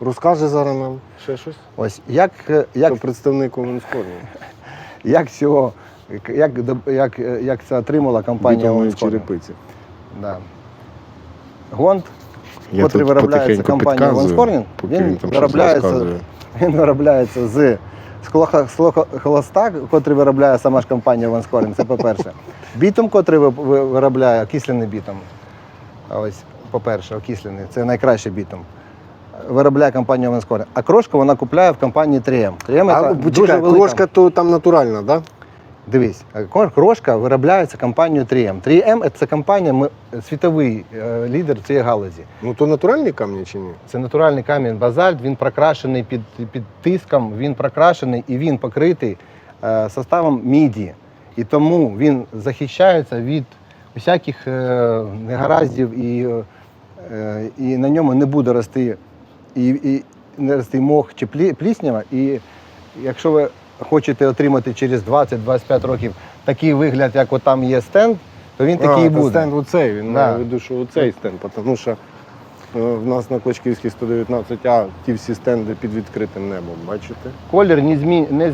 Розкаже зараз нам ще щось. Ось як, е, як, представник Оменскорні. як цього, як, як, е, як це отримала компанія Owens черепиці. Да. Гонт, Я котрий виробляється компанією підказую, він він виробляється, він виробляється з склоха- котрий виробляє сама ж компанія Ванскорінг, це по-перше. Бітум, котрий ви- ви- виробляє окислений бітум. А Ось, по-перше, окислений, це найкращий бітум. Виробляє компанія Ванскорінг. А крошку вона купляє в компанії 3M. 3M А, це дуже велика. крошка то там натуральна, так? Да? Дивись, крошка виробляється компанією 3M. 3M це компанія, ми- світовий е, лідер цієї галузі. Ну то натуральні камні чи ні? Це натуральний камінь базальт, він прокрашений під, під тиском, він прокрашений і він покритий е, составом міді. І тому він захищається від всяких е, негараздів і, е, і на ньому не буде рости і, і не рости мох чи плі- пліснява. І якщо ви хочете отримати через 20-25 років такий вигляд, як от там є стенд, то він такий і а, та буде. стенд оцей, він Да. має в виду, що оцей стенд, тому що е, в нас на Клочківській 119А ті всі стенди під відкритим небом, бачите? Колір не, змін... не